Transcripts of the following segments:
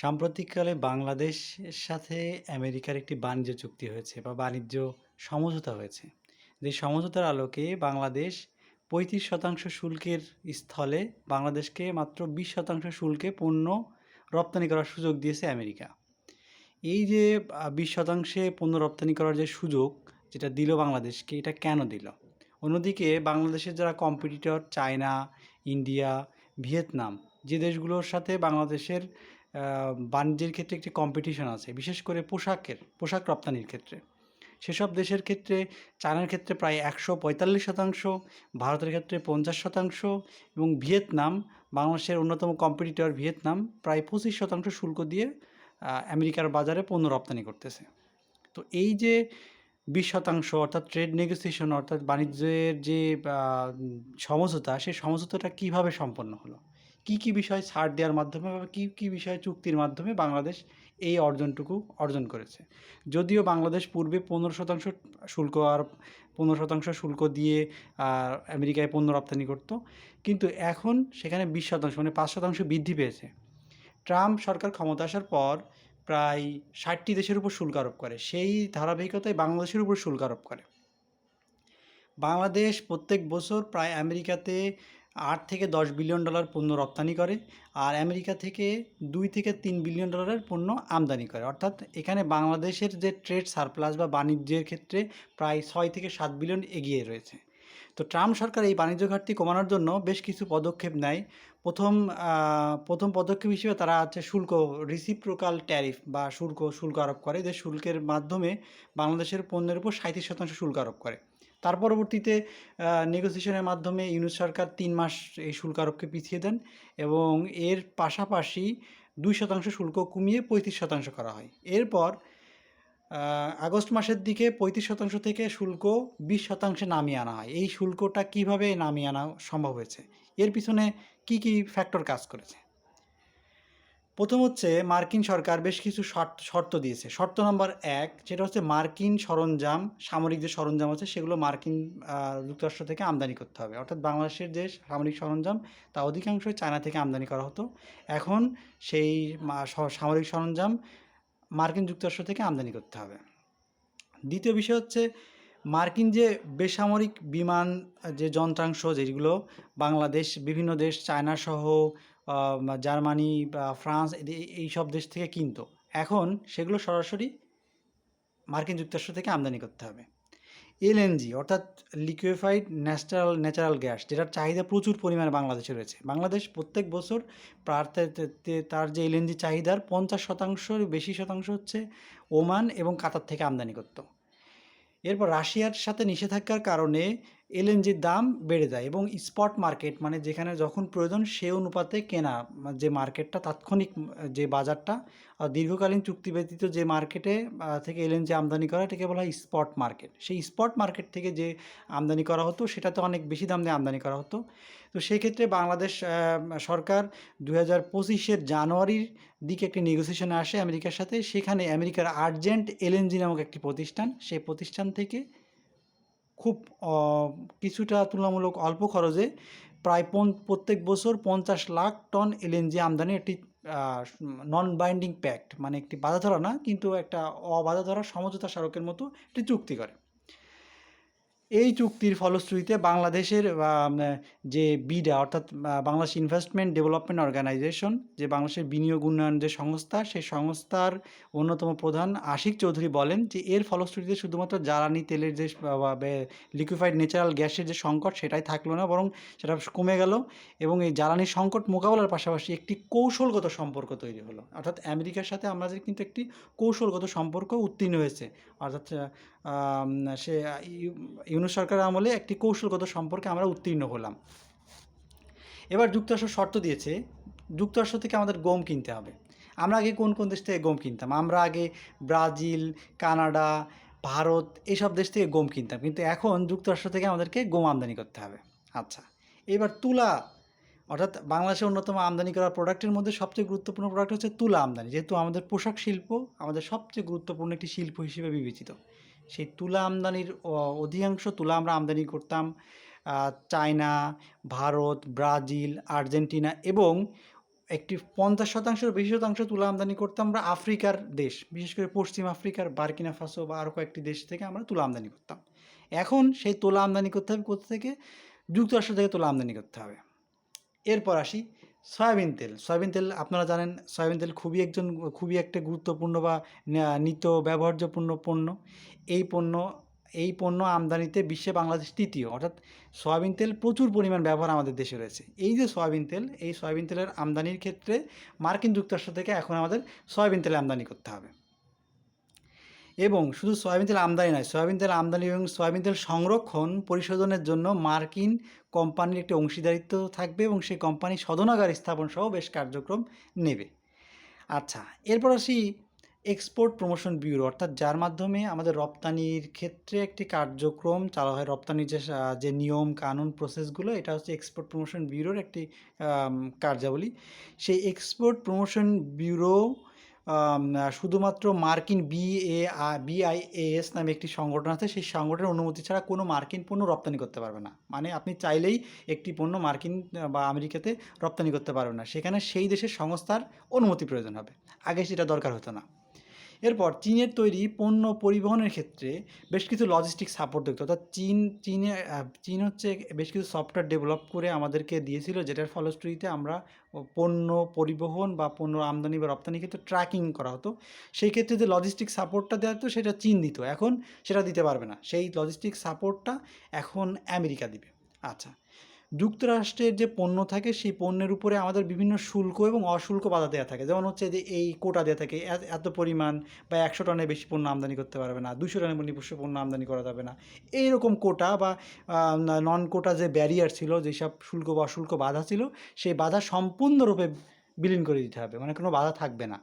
সাম্প্রতিককালে বাংলাদেশের সাথে আমেরিকার একটি বাণিজ্য চুক্তি হয়েছে বা বাণিজ্য সমঝোতা হয়েছে। যে সমঝোতার আলোকে বাংলাদেশ পঁয়ত্রিশ শতাংশ শুল্কের স্থলে বাংলাদেশকে মাত্র বিশ শতাংশ শুল্কে পণ্য রপ্তানি করার সুযোগ দিয়েছে আমেরিকা। এই যে বিশ শতাংশে পণ্য রপ্তানি করার যে সুযোগ যেটা দিল বাংলাদেশকে, এটা কেন দিল? অন্যদিকে বাংলাদেশের যারা কম্পিটিটর চায়না, ইন্ডিয়া, ভিয়েতনাম, যে দেশগুলোর সাথে বাংলাদেশের বাণিজ্যের ক্ষেত্রে একটি কম্পিটিশন আছে, বিশেষ করে পোশাকের, পোশাক রপ্তানির ক্ষেত্রে। সেসব দেশের ক্ষেত্রে চায়নার ক্ষেত্রে প্রায় একশো পঁয়তাল্লিশ শতাংশ, ভারতের ক্ষেত্রে পঞ্চাশ শতাংশ এবং ভিয়েতনাম, বাংলাদেশের অন্যতম কম্পিটিটর ভিয়েতনাম, প্রায় পঁচিশ শতাংশ শুল্ক দিয়ে আমেরিকার বাজারে পণ্য রপ্তানি করতেছে। তো এই যে বিশ শতাংশ অর্থাৎ ট্রেড নেগোসিয়েশন অর্থাৎ বাণিজ্যের যে সমঝোতা, সেই সমঝোতাটা কীভাবে সম্পন্ন হলো? কি কি বিষয় ছাড় দেওয়ার মাধ্যমে বা কী কী বিষয় চুক্তির মাধ্যমে বাংলাদেশ এই অর্জনটুকু অর্জন করেছে? যদিও বাংলাদেশ পূর্বে পনেরো শতাংশ শুল্ক আর পনেরো শতাংশ শুল্ক দিয়ে আমেরিকায় পণ্য রপ্তানি করত, কিন্তু এখন সেখানে বিশ শতাংশ মানে পাঁচ শতাংশ বৃদ্ধি পেয়েছে। ট্রাম্প সরকার ক্ষমতা আসার পর প্রায় ষাটটি দেশের উপর শুল্ক আরোপ করে। সেই ধারাবাহিকতায় বাংলাদেশের উপর শুল্ক আরোপ করে। বাংলাদেশ প্রত্যেক বছর প্রায় আমেরিকাতে আট থেকে দশ বিলিয়ন ডলার পণ্য রপ্তানি করে আর আমেরিকা থেকে দুই থেকে তিন বিলিয়ন ডলারের পণ্য আমদানি করে। অর্থাৎ এখানে বাংলাদেশের যে ট্রেড সারপ্লাস বা বাণিজ্যের ক্ষেত্রে প্রায় ছয় থেকে সাত বিলিয়ন এগিয়ে রয়েছে। তো ট্রাম্প সরকার এই বাণিজ্য ঘাটতি কমানোর জন্য বেশ কিছু পদক্ষেপ নেয়। প্রথম প্রথম পদক্ষেপ হিসেবে তারা হচ্ছে শুল্ক রিসিপ্রোকাল ট্যারিফ বা শুল্ক শুল্ক আরোপ করে। যে শুল্কের মাধ্যমে বাংলাদেশের পণ্যের উপর সাঁত্রিশ শতাংশ শুল্ক আরোপ করে। তার পরবর্তীতে নেগোসিয়েশনের মাধ্যমে ইউনুস সরকার তিন মাস এই শুল্ক আরোপকে পিছিয়ে দেন এবং এর পাশাপাশি দুই শতাংশ শুল্ক কমিয়ে পঁয়ত্রিশ শতাংশ করা হয়। এরপর আগস্ট মাসের দিকে পঁয়ত্রিশ শতাংশ থেকে শুল্ক বিশ শতাংশে নামিয়ে আনা হয়। এই শুল্কটা কীভাবে নামিয়ে আনা সম্ভব হয়েছে? এর পিছনে কি কি ফ্যাক্টর কাজ করেছে? প্রথম হচ্ছে মার্কিন সরকার বেশ কিছু শর্ত দিয়েছে। শর্ত নম্বর এক, যেটা হচ্ছে মার্কিন সরঞ্জাম, সামরিক যে সরঞ্জাম আছে, সেগুলো মার্কিন যুক্তরাষ্ট্র থেকে আমদানি করতে হবে। অর্থাৎ বাংলাদেশের যে সামরিক সরঞ্জাম, তা অধিকাংশই চায়না থেকে আমদানি করা হতো। এখন সেই সামরিক সরঞ্জাম মার্কিন যুক্তরাষ্ট্র থেকে আমদানি করতে হবে। দ্বিতীয় বিষয় হচ্ছে মার্কিন যে বেসামরিক বিমান, যে যন্ত্রাংশ, যেগুলো বাংলাদেশ, বিভিন্ন দেশ, চায়না সহ জার্মানি বা ফ্রান্স এই সব দেশ থেকে কিনতো। এখন সেগুলো সরাসরি মার্কিন যুক্তরাষ্ট্র থেকে আমদানি করতে হবে। এলএনজি অর্থাৎ লিকুইফাইড ন্যাচারাল ন্যাচারাল গ্যাস, যেটার চাহিদা প্রচুর পরিমাণে বাংলাদেশে রয়েছে। বাংলাদেশ প্রত্যেক বছর তার যে এলএনজি চাহিদার পঞ্চাশ শতাংশের বেশি শতাংশ হচ্ছে ওমান এবং কাতার থেকে আমদানি করতো। এরপর রাশিয়ার সাথে নিষেধাজ্ঞার কারণে এলএনজির দাম বেড়ে যায় এবং স্পট মার্কেট মানে যেখানে যখন প্রয়োজন সে অনুপাতে কেনা, যে মার্কেটটা তাৎক্ষণিক, যে বাজারটা, আর দীর্ঘকালীন চুক্তি ব্যতীত যে মার্কেটে থেকে এলএনজি আমদানি করা, এটাকে বলা হয় স্পট মার্কেট সেই স্পট মার্কেট থেকে যে আমদানি করা হতো, সেটাতে অনেক বেশি দাম দিয়ে আমদানি করা হতো। তো সেই ক্ষেত্রে বাংলাদেশ সরকার দু হাজার পঁচিশের জানুয়ারির দিকে একটি নেগোসিয়েশনে আসে আমেরিকার সাথে। সেখানে আমেরিকার আর্জেন্ট এলএনজি নামক একটি প্রতিষ্ঠান, সেই প্রতিষ্ঠান থেকে খুব কিছুটা তুলনামূলক অল্প খরচে প্রায় পন- প্রত্যেক বছর পঞ্চাশ লাখ টন এলএনজি আমদানি একটি নন বাইন্ডিং প্যাক্ট মানে একটি বাধা ধরা না, কিন্তু একটা অবাধা ধরা সমঝোতা স্মারকের মতো একটি চুক্তি করে। এই চুক্তির ফলশ্রুতিতে বাংলাদেশের যে বিডা, অর্থাৎ বাংলাদেশ ইনভেস্টমেন্ট ডেভেলপমেন্ট অর্গানাইজেশন যে বাংলাদেশের বিনিয়োগ উন্নয়ন যে সংস্থা সেই সংস্থার অন্যতম প্রধান আশিক চৌধুরী বলেন যে এর ফলশ্রুতিতে শুধুমাত্র জ্বালানি তেলের যে লিকুইফাইড ন্যাচারাল গ্যাসের যে সংকট সেটাই থাকল না, বরং সেটা কমে গেল এবং এই জ্বালানি সংকট মোকাবেলার পাশাপাশি একটি কৌশলগত সম্পর্ক তৈরি হলো। অর্থাৎ আমেরিকার সাথে আমাদের কিন্তু একটি কৌশলগত সম্পর্ক উত্তীর্ণ হয়েছে। অর্থাৎ সে ইউ- ইউনুস সরকারের আমলে একটি কৌশলগত সম্পর্কে আমরা উত্তীর্ণ হলাম। এবার যুক্তরাষ্ট্র শর্ত দিয়েছে, যুক্তরাষ্ট্র থেকে আমাদের গম কিনতে হবে। আমরা আগে কোন কোন দেশ থেকে গম কিনতাম? আমরা আগে ব্রাজিল, কানাডা, ভারত এইসব দেশ থেকে গম কিনতাম। কিন্তু এখন যুক্তরাষ্ট্র থেকে আমাদেরকে গম আমদানি করতে হবে। আচ্ছা এবার তুলা, অর্থাৎ বাংলাদেশের অন্যতম আমদানি করা প্রোডাক্টের মধ্যে সবচেয়ে গুরুত্বপূর্ণ প্রোডাক্ট হচ্ছে তুলা আমদানি। যেহেতু আমাদের পোশাক শিল্প আমাদের সবচেয়ে গুরুত্বপূর্ণ একটি শিল্প হিসেবে বিবেচিত। সেই তুলা আমদানির অধিকাংশ তুলা আমরা আমদানি করতাম চায়না, ভারত, ব্রাজিল, আর্জেন্টিনা এবং একটি পঞ্চাশ শতাংশের বেশি শতাংশ তুলা আমদানি করতাম আমরা আফ্রিকার দেশ, বিশেষ করে পশ্চিম আফ্রিকার, বার্কিনা ফাসো বা আরও কয়েকটি দেশ থেকে আমরা তুলা আমদানি করতাম। এখন সেই তুলা আমদানি করতে হবে কোথা থেকে যুক্তরাষ্ট্র থেকে তুলা আমদানি করতে হবে। এরপর আসি সয়াবিন তেল। সয়াবিন তেল আপনারা জানেন, সয়াবিন তেল খুবই একজন, খুবই একটা গুরুত্বপূর্ণ বা নিত নিত্য ব্যবহার্যপূর্ণ পণ্য। এই পণ্য এই পণ্য আমদানিতে বিশ্বে বাংলাদেশ তৃতীয়। অর্থাৎ সয়াবিন তেল প্রচুর পরিমাণ ব্যবহার আমাদের দেশে রয়েছে। এই যে সয়াবিন তেল, এই সয়াবিন তেলের আমদানির ক্ষেত্রে মার্কিন যুক্তরাষ্ট্র থেকে এখন আমাদের সয়াবিন তেল আমদানি করতে হবে। এবং শুধু সয়াবিন তেল আমদানি নয়, সয়াবিন তেল আমদানি এবং সয়াবিন তেল সংরক্ষণ পরিশোধনের জন্য মার্কিন কোম্পানির একটি অংশীদারিত্ব থাকবে এবং সেই কোম্পানি শোধনাগার স্থাপন সহ বেশ কার্যক্রম নেবে। আচ্ছা এরপর আসি এক্সপোর্ট প্রমোশন ব্যুরো অর্থাৎ যার মাধ্যমে আমাদের রপ্তানির ক্ষেত্রে একটি কার্যক্রম চালু হয়। রপ্তানির যে যে নিয়ম, কানুন প্রসেসগুলো এটা হচ্ছে এক্সপোর্ট প্রমোশন ব্যুরোর একটি কার্যাবলী। সেই এক্সপোর্ট প্রমোশন ব্যুরো শুধুমাত্র মার্কিন বিএ বিআইএস নামে একটি সংগঠন আছে, সেই সংগঠনের অনুমতি ছাড়া কোনো মার্কিন পণ্য রপ্তানি করতে পারবে না। মানে আপনি চাইলেই একটি পণ্য মার্কিন বা আমেরিকাতে রপ্তানি করতে পারবে না। সেখানে সেই দেশের সংস্থার অনুমতি প্রয়োজন হবে। আগে সেটা দরকার হতো না। এরপর চীনের তৈরি পণ্য পরিবহনের ক্ষেত্রে বেশ কিছু লজিস্টিক সাপোর্ট দেখতো অর্থাৎ চীন, চীনে চীন হচ্ছে বেশ কিছু সফটওয়্যার ডেভেলপ করে আমাদেরকে দিয়েছিল, যেটার ফলশ্রুতিতে আমরা পণ্য পরিবহন বা পণ্য আমদানি বা রপ্তানি ক্ষেত্রে ট্র্যাকিং করা হতো। সেই ক্ষেত্রে যে লজিস্টিক সাপোর্টটা দেওয়া হতো, সেটা চীন দিত। এখন সেটা দিতে পারবে না। সেই লজিস্টিক সাপোর্টটা এখন আমেরিকা দিবে। আচ্ছা যুক্তরাষ্ট্রের যে পণ্য থাকে, সেই পণ্যের উপরে আমাদের বিভিন্ন শুল্ক এবং অশুল্ক বাধা দেওয়া থাকে। যেমন হচ্ছে যে এই কোটা দেওয়া থাকে এত- পরিমাণ বা একশো টনের বেশি পণ্য আমদানি করতে পারবে না দুশো টনের বেশি পণ্য আমদানি করা যাবে না। এইরকম কোটা বা নন কোটা যে ব্যারিয়ার ছিল যেসব শুল্ক বা অশুল্ক বাধা ছিল, সেই বাধা সম্পূর্ণরূপে বিলীন করে দিতে হবে মানে কোনো বাধা থাকবে না।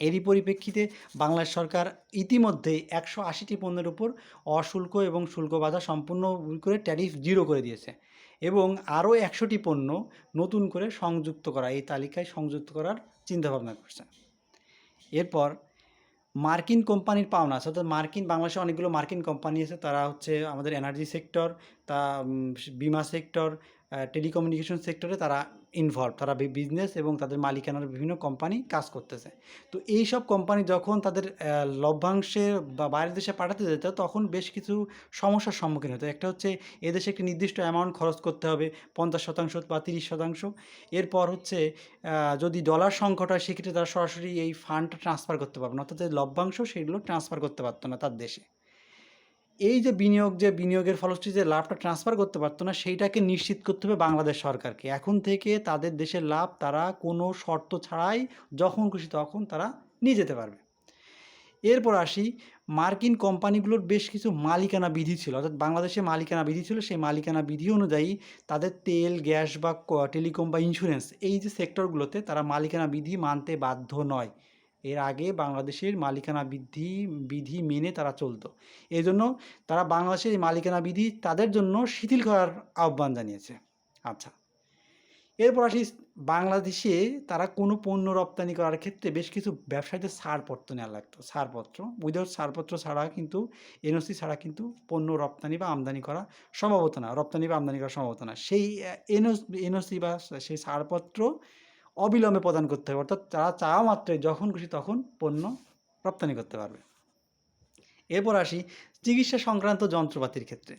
এরই পরিপ্রেক্ষিতে বাংলাদেশ সরকার ইতিমধ্যেই একশো আশিটি পণ্যের উপর অশুল্ক এবং শুল্ক বাধা সম্পূর্ণ করে ট্যারিফ জিরো করে দিয়েছে। এবং আরও একশোটি পণ্য নতুন করে সংযুক্ত করা, এই তালিকায় সংযুক্ত করার চিন্তাভাবনা করছে। এরপর মার্কিন কোম্পানির পাওনা আছে অর্থাৎ মার্কিন, বাংলাদেশে অনেকগুলো মার্কিন কোম্পানি আছে, তারা হচ্ছে আমাদের এনার্জি সেক্টর, তা বিমা সেক্টর টেলিকমিউনিকেশন সেক্টরে তারা ইনভলভ তারা বিজনেস এবং তাদের মালিকানার বিভিন্ন কোম্পানি কাজ করতেছে। তো এই সব কোম্পানি যখন তাদের লভ্যাংশে বা বাইরের দেশে পাঠাতে যেত, তখন বেশ কিছু সমস্যার সম্মুখীন হতো। একটা হচ্ছে, এদেশে একটি নির্দিষ্ট অ্যামাউন্ট খরচ করতে হবে, পঞ্চাশ শতাংশ বা তিরিশ শতাংশ। এরপর হচ্ছে যদি ডলার সংকট হয়, সেক্ষেত্রে তারা সরাসরি এই ফান্ডটা ট্রান্সফার করতে পারবে না। অর্থাৎ লভ্যাংশ, সেগুলো ট্রান্সফার করতে পারতো না তার দেশে। এই যে বিনিয়োগ, যে বিনিয়োগের ফলশ্রুতিতে যে লাভটা ট্রান্সফার করতে পারতো না, সেইটাকে নিশ্চিত করতে হবে বাংলাদেশ সরকারকে। এখন থেকে তাদের দেশের লাভ তারা কোনো শর্ত ছাড়াই যখন খুশি তখন তারা নিয়ে যেতে পারবে। এরপর আসি, মার্কিন কোম্পানিগুলোর বেশ কিছু মালিকানা বিধি ছিল। অর্থাৎ বাংলাদেশে মালিকানা বিধি ছিল, সেই মালিকানা বিধি অনুযায়ী তাদের তেল, গ্যাস বা টেলিকম বা ইন্স্যুরেন্স এই যে সেক্টরগুলোতে তারা মালিকানা বিধি মানতে বাধ্য নয়। এর আগে বাংলাদেশের মালিকানা বিধি বিধি মেনে তারা চলতো। এই জন্য তারা বাংলাদেশের মালিকানা বিধি তাদের জন্য শিথিল করার আহ্বান জানিয়েছে। আচ্ছা এরপর আসি বাংলাদেশে তারা কোনো পণ্য রপ্তানি করার ক্ষেত্রে বেশ কিছু ব্যবসায়ীদের ছাড়পত্র নেওয়া লাগতো। ছাড়পত্র উইদাউট ছাড়পত্র ছাড়া কিন্তু, এনওসি ছাড়া কিন্তু পণ্য রপ্তানি বা আমদানি করা সম্ভব হতো না। রপ্তানি বা আমদানি করা সম্ভব হতো না। সেই, এনওসি বা সেই ছাড়পত্র অবিলম্বে প্রদান করতে হবে। অর্থাৎ তারা চাওয়া মাত্রই যখন খুশি তখন পণ্য রপ্তানি করতে পারবে। এরপর আসি চিকিৎসা সংক্রান্ত যন্ত্রপাতির ক্ষেত্রে।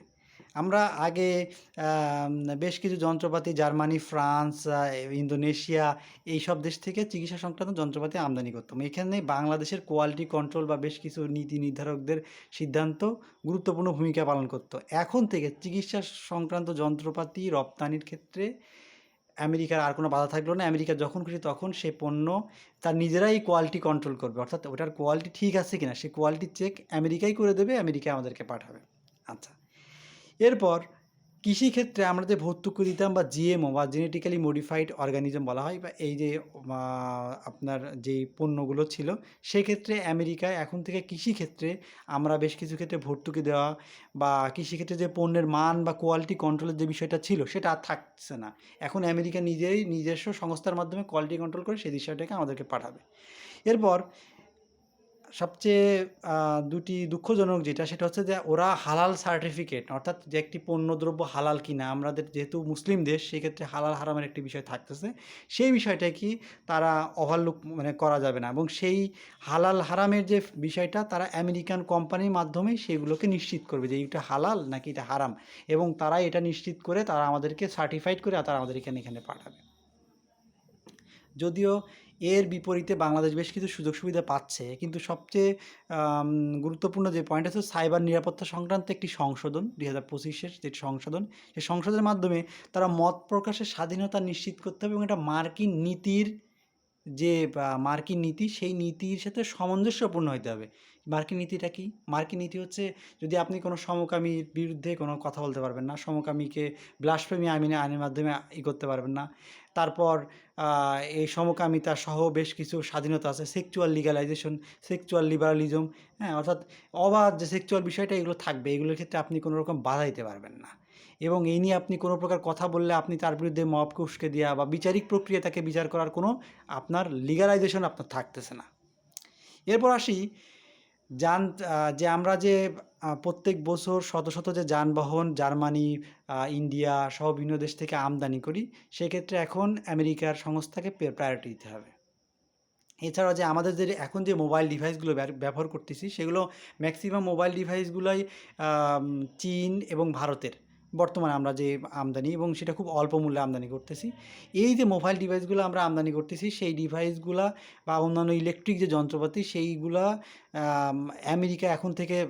আমরা আগে বেশ কিছু যন্ত্রপাতি জার্মানি, ফ্রান্স ইন্দোনেশিয়া এই সব দেশ থেকে চিকিৎসা সংক্রান্ত যন্ত্রপাতি আমদানি করতাম। এখানে বাংলাদেশের কোয়ালিটি কন্ট্রোল বা বেশ কিছু নীতি নির্ধারকদের সিদ্ধান্ত গুরুত্বপূর্ণ ভূমিকা পালন করতো। এখন থেকে চিকিৎসা সংক্রান্ত যন্ত্রপাতি রপ্তানির ক্ষেত্রে আমেরিকার আর কোনো বাধা থাকল না, আমেরিকা যখন খুশি তখন সে পণ্য তার নিজেরাই কোয়ালিটি কন্ট্রোল করবে। অর্থাৎ ওটার কোয়ালিটি ঠিক আছে কিনা, সে কোয়ালিটি চেক আমেরিকাই করে দেবে আমেরিকা আমাদেরকে পাঠাবে। আচ্ছা। এরপর কৃষিক্ষেত্রে আমরা যে ভর্তুকি দিতাম বা জিএমও বা জেনেটিক্যালি মডিফাইড অর্গানিজম বলা হয় বা এই যে আপনার যেই পণ্যগুলো ছিল, সেক্ষেত্রে আমেরিকায় এখন থেকে কৃষিক্ষেত্রে আমরা বেশ কিছু ক্ষেত্রে ভর্তুকি দেওয়া বা কৃষিক্ষেত্রে যে পণ্যের মান বা কোয়ালিটি কন্ট্রোলের যে বিষয়টা ছিল, সেটা আর থাকছে না। এখন আমেরিকা নিজেই নিজস্ব সংস্থার মাধ্যমে কোয়ালিটি কন্ট্রোল করে সেই বিষয়টাকে আমাদেরকে পাঠাবে। এরপর সবচেয়ে দুটি দুঃখজনক যেটা সেটা হচ্ছে যে ওরা হালাল সার্টিফিকেট অর্থাৎ যে একটি পণ্যদ্রব্য হালাল কিনা, আমাদের যেহেতু মুসলিম দেশ, সেক্ষেত্রে হালাল হারামের একটি বিষয় থাকতেছে। সেই বিষয়টা কি তারা ওভারলুক মানে করা যাবে না এবং সেই হালাল হারামের যে বিষয়টা তারা আমেরিকান কোম্পানির মাধ্যমেই সেগুলোকে নিশ্চিত করবে যে এটা হালাল নাকি এটা হারাম এবং তারা এটা নিশ্চিত করে তারা আমাদেরকে সার্টিফাইড করে তারা আমাদের এখানে এখানে পাঠাবে। যদিও এর বিপরীতে বাংলাদেশ বেশ কিছু সুযোগ সুবিধা পাচ্ছে। কিন্তু সবচেয়ে গুরুত্বপূর্ণ যে পয়েন্ট আছে সাইবার নিরাপত্তা সংক্রান্ত একটি সংশোধন, দুই হাজার পঁচিশের যে সংশোধন সেই সংশোধনের মাধ্যমে তারা মত প্রকাশের স্বাধীনতা নিশ্চিত করতে হবে এবং এটা মার্কিন নীতির যে মার্কিন নীতি, সেই নীতির সাথে সামঞ্জস্যপূর্ণ হতে হবে। মার্কিন নীতিটা কি? মার্কিন নীতি হচ্ছে যদি আপনি কোনো সমকামীর বিরুদ্ধে কোনো কথা বলতে পারবেন না, সমকামীকে ব্লাসফেমি আইনে আইনের মাধ্যমে ই করতে পারবেন না। তারপর এই সমকামিতা সহ বেশ কিছু স্বাধীনতা আছে। সেক্সুয়াল লিগালাইজেশন সেক্সুয়াল লিবারালিজম হ্যাঁ অর্থাৎ অবাধ যে সেক্সুয়াল বিষয়টা এগুলো থাকবে। এগুলোর ক্ষেত্রে আপনি কোনো রকম বাধা দিতে পারবেন না। এবং এই নিয়ে আপনি কোনো প্রকার কথা বললে আপনি তার বিরুদ্ধে মবকে দেওয়া বা বিচারিক প্রক্রিয়া তাকে বিচার করার কোনো আপনার লিগালাইজেশন আপনার থাকতেছে না। এরপর আসি আহ, যে আমরা যে প্রত্যেক বছর শত শত যে যানবাহন, জার্মানি ইন্ডিয়া সহ বিভিন্ন দেশ থেকে আমদানি করি, সেক্ষেত্রে এখন আমেরিকার সংস্থাকে প্রায়োরিটি দিতে হবে। এছাড়া যে আমাদের যে এখন যে মোবাইল ডিভাইসগুলো ব্যব- ব্যবহার করতেছি, সেগুলো ম্যাক্সিমাম মোবাইল ডিভাইসগুলোই চীন এবং ভারতের বর্তমানে আমরা যে আমদানি এবং সেটা খুব অল্প মূল্যে আমদানি করতেছি। এই যে মোবাইল ডিভাইসগুলো আমরা আমদানি করতেছি, সেই ডিভাইসগুলা বা অন্যান্য ইলেকট্রিক যে যন্ত্রপাতি, সেইগুলা আমেরিকা এখন থেকে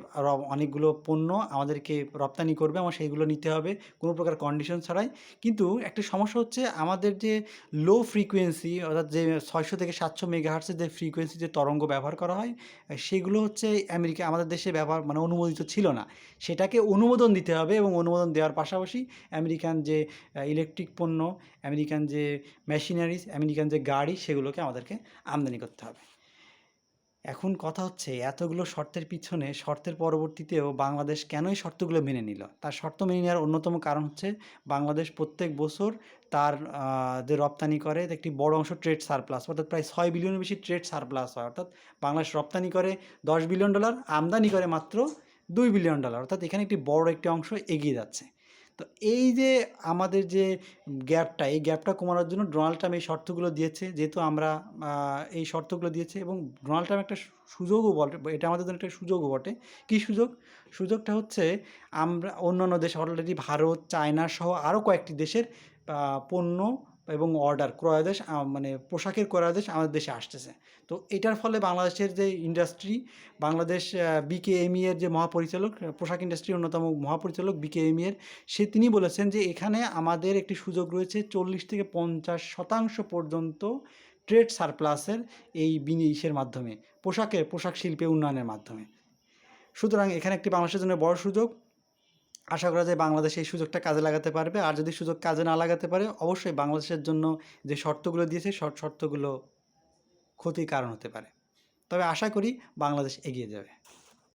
অনেকগুলো পণ্য আমাদেরকে রপ্তানি করবে, আমার সেইগুলো নিতে হবে, কোনো প্রকার কন্ডিশন ছাড়াই। কিন্তু একটা সমস্যা হচ্ছে আমাদের যে লো ফ্রিকোয়েন্সি অর্থাৎ যে ছয়শো থেকে সাতশো মেগাহার্টসের যে ফ্রিকোয়েন্সি যে তরঙ্গ ব্যবহার করা হয়, সেগুলো হচ্ছে আমেরিকা, আমাদের দেশে ব্যবহার মানে অনুমোদিত ছিল না। সেটাকে অনুমোদন দিতে হবে এবং অনুমোদন দেওয়ার পাশাপাশি আমেরিকান যে ইলেকট্রিক পণ্য, আমেরিকান যে মেশিনারিজ আমেরিকান যে গাড়ি, সেগুলোকে আমাদেরকে আমদানি করতে হবে। এখন কথা হচ্ছে, এতগুলো শর্তের পিছনে, শর্তের পরবর্তীতেও বাংলাদেশ কেনই শর্তগুলো মেনে নিল? তার শর্ত মেনে নেওয়ার অন্যতম কারণ হচ্ছে, বাংলাদেশ প্রত্যেক বছর তার যে রপ্তানি করে একটি বড় অংশ ট্রেড সারপ্লাস অর্থাৎ প্রায় ছয় বিলিয়নের বেশি ট্রেড সারপ্লাস হয়। অর্থাৎ বাংলাদেশ রপ্তানি করে দশ বিলিয়ন ডলার আমদানি করে মাত্র দুই বিলিয়ন ডলার অর্থাৎ এখানে একটি বড় একটি অংশ এগিয়ে যাচ্ছে। তো এই যে আমাদের যে গ্যাপটা, এই গ্যাপটা কমানোর জন্য ডোনাল্ড ট্রাম্প এই শর্তগুলো দিয়েছে, যেহেতু আমরা এই শর্তগুলো দিয়েছে এবং ডোনাল্ড ট্রাম্প একটা সুযোগও বটে, এটা আমাদের জন্য একটা সুযোগও বটে। কি সুযোগ? সুযোগটা হচ্ছে আমরা অন্যান্য দেশ অলরেডি ভারত, চায়না সহ আরও কয়েকটি দেশের পণ্য এবং অর্ডার ক্রয়াদেশ মানে পোশাকের ক্রয়াদেশ আমাদের দেশে আসতেছে। তো এটার ফলে বাংলাদেশের যে ইন্ডাস্ট্রি বাংলাদেশ বিকেএমই এর যে মহাপরিচালক পোশাক ইন্ডাস্ট্রির অন্যতম মহাপরিচালক বিকেএমই এর, সে তিনি বলেছেন যে এখানে আমাদের একটি সুযোগ রয়েছে চল্লিশ থেকে পঞ্চাশ শতাংশ পর্যন্ত ট্রেড সারপ্লাসের এই বিনিয়োগের মাধ্যমে, পোশাকের, পোশাক শিল্পে উন্নয়নের মাধ্যমে। সুতরাং এখানে একটি বাংলাদেশের জন্য বড় সুযোগ। আশা করা যায় বাংলাদেশ এই সুযোগটা কাজে লাগাতে পারবে। আর যদি সুযোগ কাজে না লাগাতে পারে, অবশ্যই বাংলাদেশের জন্য যে শর্তগুলো দিয়েছে, শর্ত, শর্তগুলো ক্ষতির কারণ হতে পারে। তবে আশা করি বাংলাদেশ এগিয়ে যাবে।